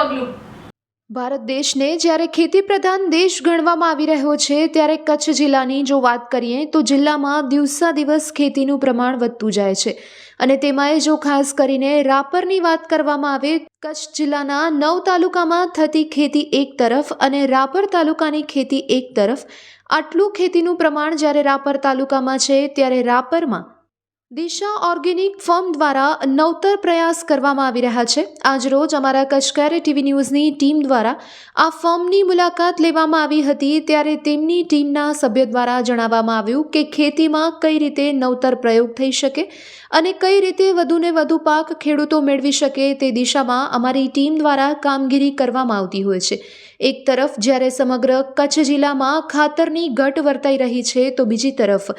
પગલું. ભારત દેશને જ્યારે ખેતી પ્રધાન દેશ ગણવામાં આવી રહ્યો છે, ત્યારે કચ્છ જિલ્લાની જો વાત કરીએ, તો જિલ્લામાં દિવસા દિવસ ખેતીનું પ્રમાણ વધતું જાય છે. અને તેમાંય જો ખાસ કરીને રાપરની વાત કરવામાં આવે, કચ્છ જિલ્લાના નવ તાલુકામાં થતી ખેતી એક તરફ અને રાપર તાલુકાની ખેતી એક તરફ. આટલું ખેતીનું પ્રમાણ જ્યારે રાપર તાલુકામાં છે, ત્યારે રાપરમાં દિશા ઓર્ગેનિક ફર્મ દ્વારા નવતર પ્રયાસ કરવામાં આવી રહ્યા છે. આજરોજ અમારા કચકારે ટીવી ન્યૂઝની ટીમ દ્વારા આ ફર્મની મુલાકાત લેવામાં આવી હતી. ત્યારે તેમની ટીમના સભ્ય દ્વારા જણાવવામાં આવ્યું કે ખેતીમાં કઈ રીતે નવતર પ્રયોગ થઈ શકે અને કઈ રીતે વધુને વધુ પાક ખેડૂતો મેળવી શકે તે દિશામાં અમારી ટીમ દ્વારા કામગીરી કરવામાં આવતી હોય છે. એક તરફ જ્યારે સમગ્ર કચ્છ જિલ્લામાં ખાતરની ઘટ વર્તાઈ રહી છે, તો બીજી તરફ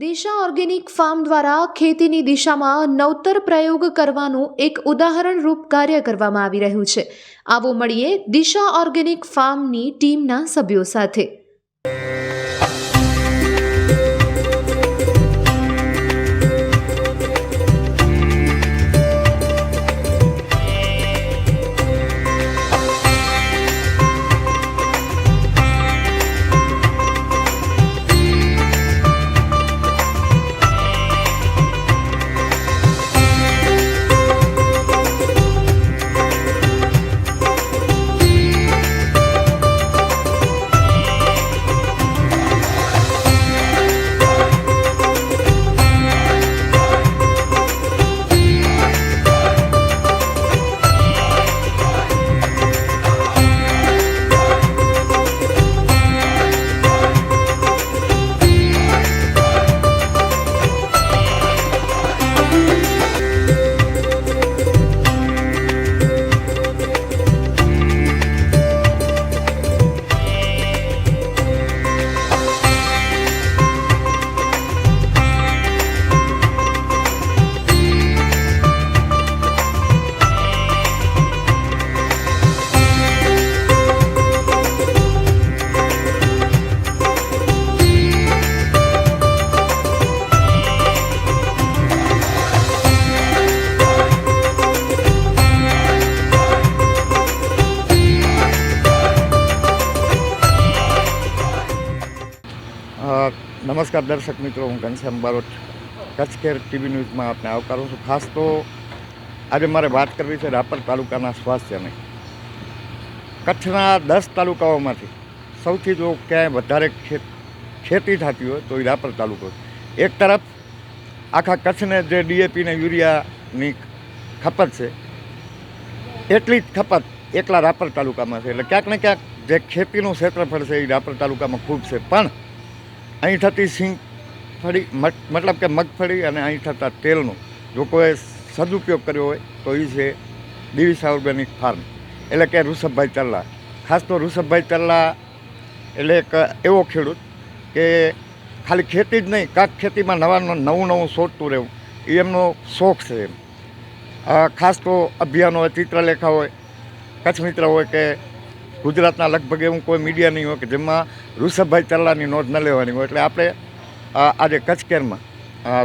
દિશા ઓર્ગેનિક ફાર્મ દ્વારા ખેતીની દિશામાં નવતર પ્રયોગ કરવાનું એક ઉદાહરણરૂપ કાર્ય કરવામાં આવી રહ્યું છે. આવો મળીએ દિશા ઓર્ગેનિક ફાર્મની ટીમના સભ્યો સાથે. નમસ્કાર દર્શક મિત્રો, હું ઘનશ્યામ બારોટ કચ્છ કેર ટીવી ન્યૂઝમાં આપને આવકારું છું. ખાસ તો આજે મારે વાત કરવી છે રાપર તાલુકાના સ્વાસ્થ્યની. કચ્છના દસ તાલુકાઓમાંથી સૌથી જો ક્યાંય વધારે ખેત થતી હોય તો એ રાપર તાલુકો એક તરફ આખા કચ્છને જે ડીએપી ને યુરિયાની ખપત છે, એટલી જ ખપત એકલા રાપર તાલુકામાં છે. એટલે ક્યાંક ને ક્યાંક જે ખેતીનું ક્ષેત્રફળ છે એ રાપર તાલુકામાં ખૂબ છે. પણ અહીં થતી સિંગફળી મત- મતલબ કે મગફળી અને અહીં થતા તેલનો કોઈ સદુપયોગ કર્યો હોય, તો એ છે દિવિસા ઓર્ગેનિક ફાર્મ. એટલે કે ઋષભભાઈ ચલ્લા ખાસ તો ઋષભભાઈ ચલ્લા એટલે એક એવો ખેડૂત કે ખાલી ખેતી જ નહીં, કાંક ખેતીમાં નવા નવું નવું શોધતું રહેવું. એ એમનો શોખ છે એમ. ખાસ તો અભિયાન હોય, ચિત્રલેખા હોય, કચ્છ મિત્ર હોય કે ગુજરાતના લગભગ એવું કોઈ મીડિયા નહીં હોય કે જેમાં ઋષભભાઈ ચલ્લાની નોંધ ન લેવાની હોય. એટલે આપણે આજે કચ્છ કેરમાં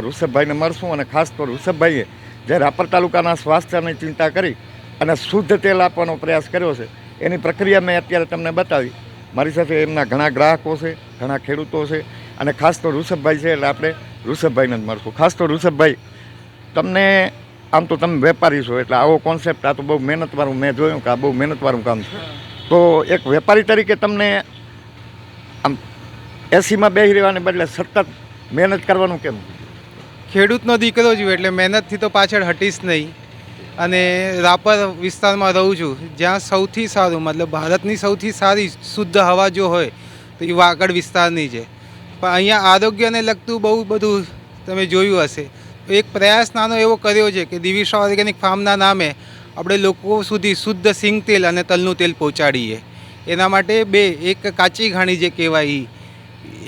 ઋષભભાઈને મળશું અને ખાસ તો ઋષભભાઈએ જે રાપર તાલુકાના સ્વાસ્થ્યની ચિંતા કરી અને શુદ્ધ તેલ આપવાનો પ્રયાસ કર્યો છે, એની પ્રક્રિયા મેં અત્યારે તમને બતાવી. મારી સાથે એમના ઘણા ગ્રાહકો છે, ઘણા ખેડૂતો છે અને ખાસ તો ઋષભભાઈ છે, એટલે આપણે ઋષભભાઈને જ મળશું. ખાસ તો ઋષભભાઈ, તમને, આમ તો તમે વેપારી છો, એટલે આવો કોન્સેપ્ટ આ તો બહુ મહેનતવાળું મેં જોયું કે આ બહુ મહેનતવાળું કામ છે. તો એક વેપારી તરીકે તમને આમ એસીમાં બેસી રહેવાને બદલે સતત મહેનત કરવાનું કેમ? ખેડૂતનો દીકરો છું એટલે મહેનતથી તો પાછળ હટીશ નહીં. અને રાપર વિસ્તારમાં રહું છું, જ્યાં સૌથી સારું, મતલબ ભારતની સૌથી સારી શુદ્ધ હવા જો હોય, તો એ વાગડ વિસ્તારની છે. પણ અહીંયા આરોગ્યને લગતું બહુ બધું તમે જોયું હશે. એક પ્રયાસ નાનો એવો કર્યો છે કે દિવિશા ઓર્ગેનિક ફાર્મના નામે આપણે લોકો સુધી શુદ્ધ સિંગ તેલ અને તલનું તેલ પહોંચાડીએ. એના માટે બે, એક કાચી ઘાણી જે કહેવાય,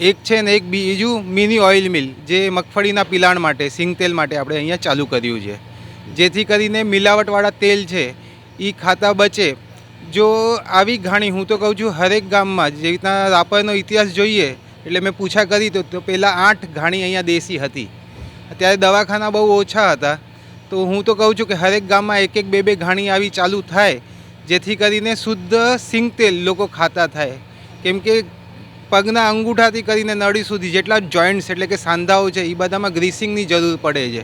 એક છે ને એક બીજું મિની ઓઇલ મિલ, જે મગફળીના પિલાણ માટે, સિંગ તેલ માટે આપણે અહીંયા ચાલુ કર્યું છે. જેથી કરીને મિલાવટવાળા તેલ છે એ ખાતા બચે. જો આવી ઘાણી, હું તો કહું છું, હરેક ગામમાં જે રીતના રાપરનો ઇતિહાસ જોઈએ, એટલે મેં પૂછા કરી, તો પહેલાં આઠ ઘાણી અહીંયા દેશી હતી. અત્યારે દવાખાના બહુ ઓછા હતા. તો હું તો કહું છું કે હરેક ગામમાં એક એક બે બે ઘાણી આવી ચાલુ થાય, જેથી કરીને શુદ્ધ સિંગ તેલ લોકો ખાતા થાય. કેમ કે પગના અંગૂઠાથી કરીને નળી સુધી જેટલા જોઈન્ટ્સ એટલે કે સાંધાઓ છે એ બધામાં ગ્રીસિંગની જરૂર પડે છે.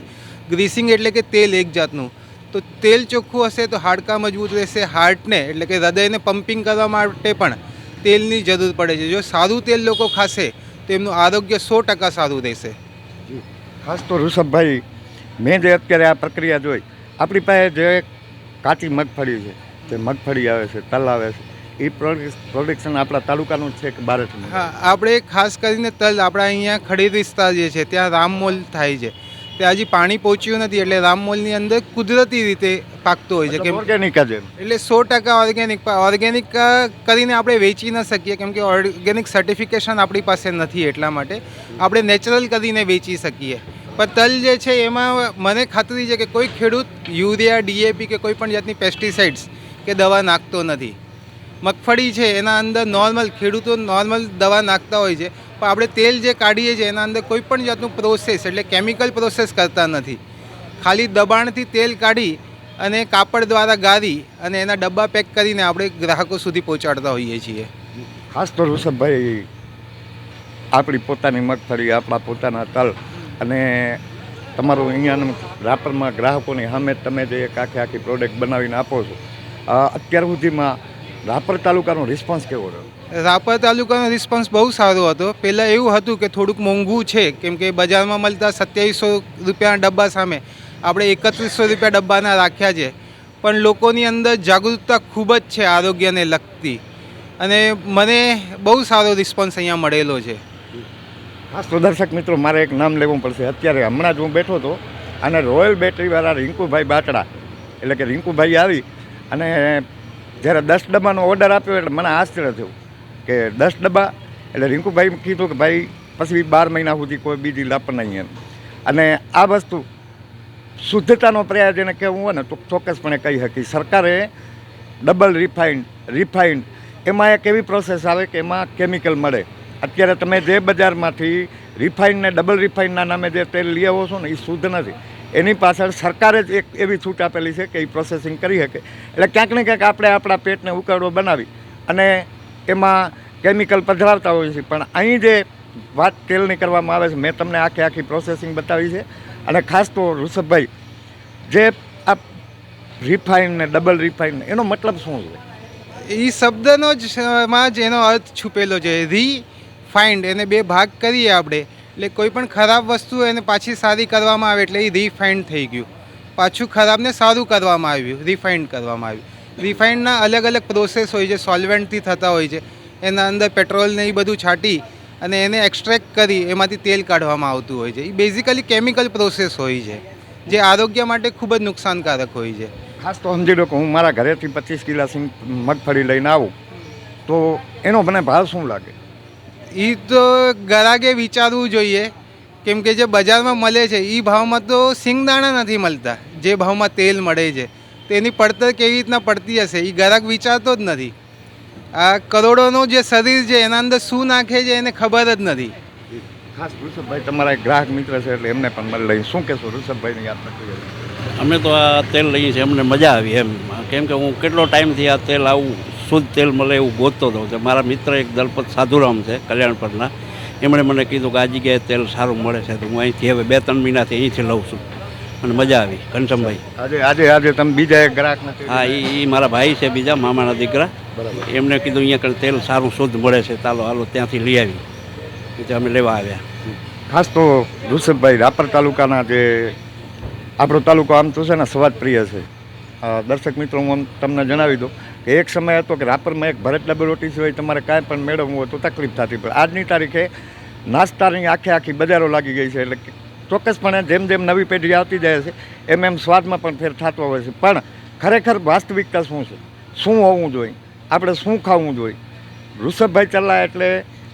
ગ્રીસિંગ એટલે કે તેલ એક જાતનું. તો તેલ ચોખ્ખું હશે તો હાડકાં મજબૂત રહેશે, હાર્ટને એટલે કે હૃદયને પમ્પિંગ કરવા માટે પણ તેલની જરૂર પડે છે. જો સારું તેલ લોકો ખાશે, તો એમનું આરોગ્ય સો ટકા સારું રહેશે. ખાસ તો ઋષભભાઈ મેં જે અત્યારે આ પ્રક્રિયા જોઈ આપણી પાસે જે કાચી મગફળી છે જે મગફળી આવે છે તલ આવે છે એ પ્રોડક્શન આપણા તાલુકાનું જ છે કે બહારથી હા આપણે ખાસ કરીને તલ આપણા અહીંયા ખડી વિસ્તાર જે છે ત્યાં રામમોલ થાય છે. ત્યાં હજી પાણી પહોંચ્યું નથી એટલે રામમોલની અંદર કુદરતી રીતે પાકતો હોય છે. કે ઓર્ગેનિક જ એટલે સો ટકા ઓર્ગેનિક ઓર્ગેનિક કરીને આપણે વેચી ન શકીએ કેમ કે ઓર્ગેનિક સર્ટિફિકેશન આપણી પાસે નથી એટલા માટે. આપણે નેચરલ કરીને વેચી શકીએ. પણ તલ જે છે એમાં મને ખાતરી છે કે કોઈ ખેડૂત, યુરિયા ડીએપી કે કોઈ પણ જાતની પેસ્ટિસાઇડ્સ કે દવા નાખતો નથી. મગફળી છે, એના અંદર નોર્મલ ખેડૂતો નોર્મલ દવા નાખતા હોય છે, પણ આપણે તેલ જે કાઢીએ છીએ, એના અંદર કોઈ પણ જાતનું પ્રોસેસ એટલે કેમિકલ પ્રોસેસ કરતા નથી. ખાલી દબાણથી તેલ કાઢી અને કાપડ દ્વારા ગાળી અને એના ડબ્બા પેક કરીને આપણે ગ્રાહકો સુધી પહોંચાડતા હોઈએ છીએ. ખાસ તો ઋષભભાઈ, આપણી પોતાની મગફળી, આપણા પોતાના તલ અને તમારું અહીંયાનું રાપરમાં ગ્રાહકોની સામે તમે જે એક આખી આખી પ્રોડક્ટ બનાવીને આપો છો અત્યાર સુધીમાં રાપર તાલુકાનો રિસ્પોન્સ કેવો રહ્યો? રાપર તાલુકાનો રિસ્પોન્સ બહુ સારો હતો. પહેલાં એવું હતું કે થોડુંક મોંઘું છે, કેમ કે બજારમાં મળતા સત્યાવીસો રૂપિયાના ડબ્બા સામે આપણે એકત્રીસો રૂપિયા ડબ્બાના રાખ્યા છે. પણ લોકોની અંદર જાગૃતતા ખૂબ જ છે આરોગ્યને લગતી. અને મને બહુ સારો રિસ્પોન્સ અહીંયા મળેલો છે. ખાસ તો દર્શક મિત્રો, મારે એક નામ લેવું પડશે. અત્યારે હમણાં જ હું બેઠો હતો અને રોયલ બેટરીવાળા રિંકુભાઈ બાટડા, એટલે કે રિંકુભાઈ આવી અને જ્યારે દસ ડબ્બાનો ઓર્ડર આપ્યો એટલે મને આશ્ચર્ય થયું કે દસ ડબ્બા, એટલે રિંકુભાઈ કીધું કે ભાઈ, પછી બાર મહિના સુધી કોઈ બીજી લાપ નહીં એમ. અને આ વસ્તુ શુદ્ધતાનો પ્રયાસ જેને કહેવું હોય ને, તો ચોક્કસપણે કહી શકી સરકારે ડબલ રિફાઇન્ડ રિફાઇન્ડ, એમાં એક એવી પ્રોસેસ આવે કે એમાં કેમિકલ મળે. અત્યારે તમે જે બજારમાંથી રિફાઇન્ડ ને ડબલ રિફાઇનના નામે જે તેલ લઈ આવો છો ને એ શુદ્ધ નથી. એની પાછળ સરકારે જ એક એવી છૂટ આપેલી છે કે એ પ્રોસેસિંગ કરી શકે. એટલે ક્યાંક ને ક્યાંક આપણે આપણા પેટને ઉકાળો બનાવી અને એમાં કેમિકલ પધરાવતા હોઈએ છીએ. પણ અહીં જે વાત તેલની કરવામાં આવે છે, મેં તમને આખી આખી પ્રોસેસિંગ બતાવી છે. અને ખાસ તો ઋષભભાઈ, જે આ રિફાઇન ને ડબલ રિફાઇન એનો મતલબ શું છે? એ શબ્દનો જ માં જ એનો અર્થ છુપેલો છે. રી ફાઇન્ડ એને બે ભાગ કરીએ આપણે. એટલે કોઈ પણ ખરાબ વસ્તુ એને પાછી સારી કરવામાં આવે એટલે એ રિફાઇન્ડ થઈ ગયું. પાછું ખરાબને સારું કરવામાં આવ્યું રિફાઇન્ડ કરવામાં આવ્યું. રિફાઇન્ડના અલગ અલગ પ્રોસેસ હોય છે સોલ્વેન્ટથી થતા હોય છે. એના અંદર પેટ્રોલને એ બધું છાંટી અને એને એક્સ્ટ્રેક્ટ કરી એમાંથી તેલ કાઢવામાં આવતું હોય છે. એ બેઝિકલી કેમિકલ પ્રોસેસ હોય છે, જે આરોગ્ય માટે ખૂબ જ નુકસાનકારક હોય છે. ખાસ તો સમજી લો કે હું મારા ઘરેથી પચીસ કિલા મગફળી લઈને આવું, તો એનો મને ભાવ શું લાગે? એ તો ગરાગે વિચારવું જોઈએ. કેમ કે જે બજારમાં મળે છે એ ભાવમાં તો સિંગદાણા નથી મળતા. જે ભાવમાં તેલ મળે છે તેની પડતર કેવી રીતના પડતી હશે એ ગરાક વિચારતો જ નથી. આ કરોડોનું જે શરીર છે એના અંદર શું નાખે છે એને ખબર જ નથી. ખાસ ઋષભભાઈ તમારા ગ્રાહક મિત્ર છે એટલે એમને પણ મળી લઈ શું કહેશો ઋષભભાઈની યાદ નથી અમે તો આ તેલ લઈએ છીએ અમને મજા આવી એમ. કેમ કે હું કેટલો ટાઈમથી આ તેલ આવું શુદ્ધ તેલ મળે એવું ગોતતો હતો તો મારા મિત્ર એક દલપત સાધુરામ છે કલ્યાણપરના એમણે મને કીધું કે આ જગ્યાએ તેલ સારું મળે છે તો હું અહીંથી હવે બે ત્રણ મહિનાથી અહીંથી લઉં છું. અને મજા આવી ઘનશ્યામભાઈ. આજે આજે આજે તમે બીજા એક ગ્રાહક હા એ મારા ભાઈ છે બીજા મામાના દીકરા. બરાબર. એમણે કીધું અહીંયા કણ તેલ સારું શુદ્ધ મળે છે ચાલો હાલો ત્યાંથી લઈ આવી. એટલે અમે લેવા આવ્યા. ખાસ તો ઋષભભાઈ રાપર તાલુકાના જે આપણો તાલુકો આમ તો છે ને સ્વાદ પ્રિય છે. દર્શક મિત્રો હું તમને જણાવી દઉં. કે એક સમય હતો કે રાપરમાં એક ભરત ડબલ રોટી સિવાય તમારે કાંઈ પણ મેળવવું હોય તો તકલીફ થતી. પણ આજની તારીખે નાસ્તાની આખે આખી બજારો લાગી ગઈ છે, એટલે ચોક્કસપણે જેમ જેમ નવી પેઢી આવતી જાય છે, એમ એમ સ્વાદમાં પણ ફેર થતો હોય છે. પણ ખરેખર વાસ્તવિકતા શું છે? શું હોવું જોઈએ? આપણે શું ખાવું જોઈએ? વૃષભભાઈ ચલ્લા એટલે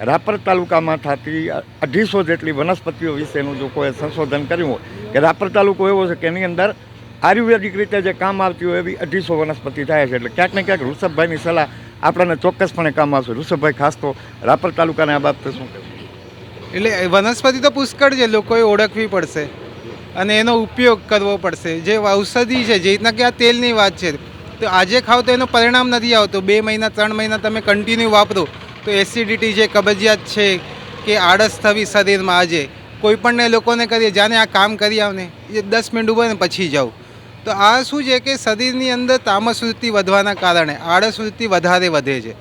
રાપર તાલુકામાં થતી અઢીસો જેટલી વનસ્પતિઓ વિશેનું જો કોઈ સંશોધન કર્યું હોય, કે રાપર તાલુકો એવો છે કે એની અંદર આયુર્વેદિક રીતે જે કામ આવતી હોય એવી અઢીસો વનસ્પતિ થાય છે. એટલે ક્યાંક ને ક્યાંક ઋષભભાઈની સલાહ આપણને ચોક્કસપણે કામ આવશે. ઋષભભાઈ, ખાસ તો રાપર તાલુકાને આ બાબતે શું એટલે વનસ્પતિ તો પુષ્કળ છે. લોકોએ ઓળખવી પડશે અને એનો ઉપયોગ કરવો પડશે. જે ઔષધિ છે, જે રીતના કે આ તેલની વાત છે, તો આજે ખાવ તો એનું પરિણામ નથી આવતું. બે મહિના, ત્રણ મહિના તમે કન્ટિન્યુ વાપરો, તો એસિડિટી છે કબજિયાત છે કે આળસ થવી શરીરમાં આજે, કોઈ પણને લોકોને કરીએ, જાને આ કામ કરી આવને, એ દસ મિનિટ ઊભો ને પછી જાઉં તો આ શું છે કે શરીરની અંદર તામસ વૃત્તિ વધવાના કારણે, આળસ વૃત્તિ વધારે વધે છે.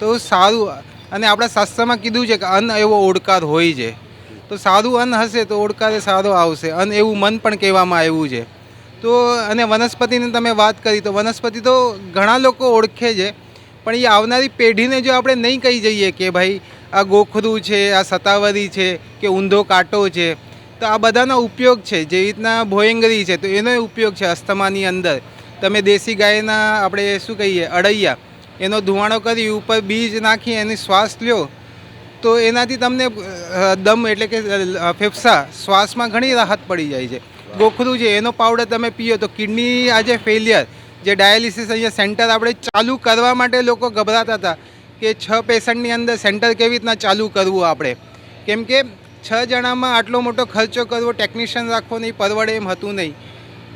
તો સારું, અને આપણા શાસ્ત્રમાં કીધું છે કે અન્ન એવો ઓડકાર હોય છે. તો સારું અન્ન હશે તો ઓડકારે સારો આવશે. અન્ન એવું મન પણ કહેવામાં આવ્યું છે. તો અને વનસ્પતિની તમે વાત કરી, તો વનસ્પતિ તો ઘણા લોકો ઓળખે છે, પણ એ આવનારી પેઢીને જો આપણે નહીં કહી જઈએ કે ભાઈ આ ગોખરું છે, આ સતાવરી છે, કે ઊંધો કાંટો છે તો આ બધાનો ઉપયોગ છે જેવી રીતના ભોયંગરી છે, તો એનો ઉપયોગ છે અસ્થમાની અંદર. તમે દેશી ગાયના આપણે શું કહીએ અડૈયા એનો ધુવાણો કરી ઉપર બીજ નાખી એની શ્વાસ લ્યો, તો એનાથી તમને દમ એટલે કે ફેફસા શ્વાસમાં ઘણી રાહત પડી જાય છે. ગોખરું છે, એનો પાવડર તમે પીઓ તો કિડની આજે ફેલિયર જે ડાયાલિસિસ અહીંયા સેન્ટર આપણે ચાલુ કરવા માટે લોકો ગભરાતા હતા કે છ પેશન્ટની અંદર સેન્ટર કેવી રીતના ચાલુ કરવું આપણે? કેમ કે છ જણામાં આટલો મોટો ખર્ચો કરવો ટેકનિશિયન રાખવો નહીં, પરવડે એમ હતું નહીં.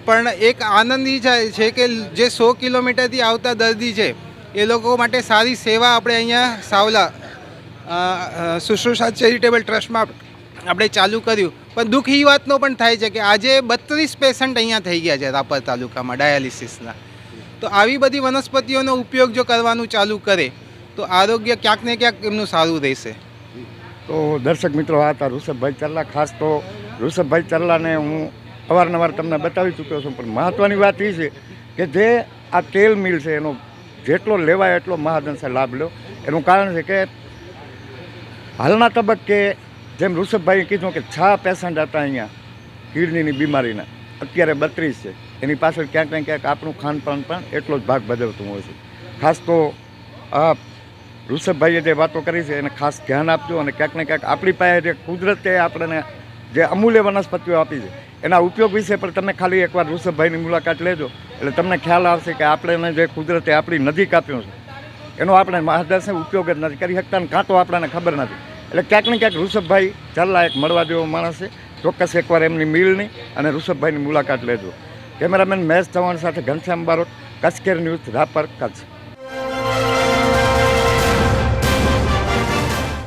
પણ એક આનંદ એ જાય છે કે જે સો કિલોમીટરથી આવતા દર્દી છે, એ લોકો માટે સારી સેવા આપણે અહીંયા સાવલા શુશ્રુષા ચેરિટેબલ ટ્રસ્ટમાં આપણે ચાલુ કર્યું. પણ દુઃખ એ વાતનો પણ થાય છે કે આજે બત્રીસ પેશન્ટ અહીંયા થઈ ગયા છે રાપર તાલુકામાં, ડાયાલિસિસના. તો આવી બધી વનસ્પતિઓનો ઉપયોગ જો કરવાનું ચાલુ કરે, તો આરોગ્ય ક્યાંક ને ક્યાંક એમનું સારું રહેશે. તો દર્શક મિત્રો, આ હતા ઋષભભાઈ ચલ્લા. ખાસ તો ઋષભભાઈ ચરલાને હું અવારનવાર તમને બતાવી ચૂક્યો છું, પણ મહત્ત્વની વાત એ છે કે જે આ તેલ મિલ છે, એનો જેટલો લેવાય એટલો મહાદંશે લાભ લો એનું કારણ છે કે હાલના તબક્કે જેમ ઋષભભાઈએ કીધું કે છ પેશન્ટ હતા અહીંયા કિડનીની બીમારીના, અત્યારે બત્રીસ છે. એની પાછળ ક્યાંક ને ક્યાંક આપણું ખાનપાન પણ એટલો જ ભાગ ભજવતું હોય છે. ખાસ તો આ ઋષભભાઈએ જે વાતો કરી છે એને ખાસ ધ્યાન આપજો અને ક્યાંક ને ક્યાંક આપણી પાસે જે કુદરતે આપણને જે અમૂલ્ય વનસ્પતિઓ આપી છે, એના ઉપયોગ વિશે પણ તમે ખાલી એકવાર ઋષભભાઈની મુલાકાત લેજો. એટલે તમને ખ્યાલ આવશે કે આપણે જે કુદરતે આપણી નજીક આપ્યો છે, એનો આપણે માર્ગદર્શન ઉપયોગ જ નથી કરી શકતા અને કાં તો આપણને ખબર નથી. એટલે ક્યાંક ને ક્યાંક ઋષભભાઈ ચાલલા એક મળવા જેવો માણસ છે, ચોક્કસ એકવાર એમની મિલની અને ઋષભભાઈની મુલાકાત લેજો. કેમેરામેન મહેશ ચૌહાણ સાથે ઘનશ્યામ બારોટ કચ્છ કેર ન્યૂઝ રાપર કચ્છ.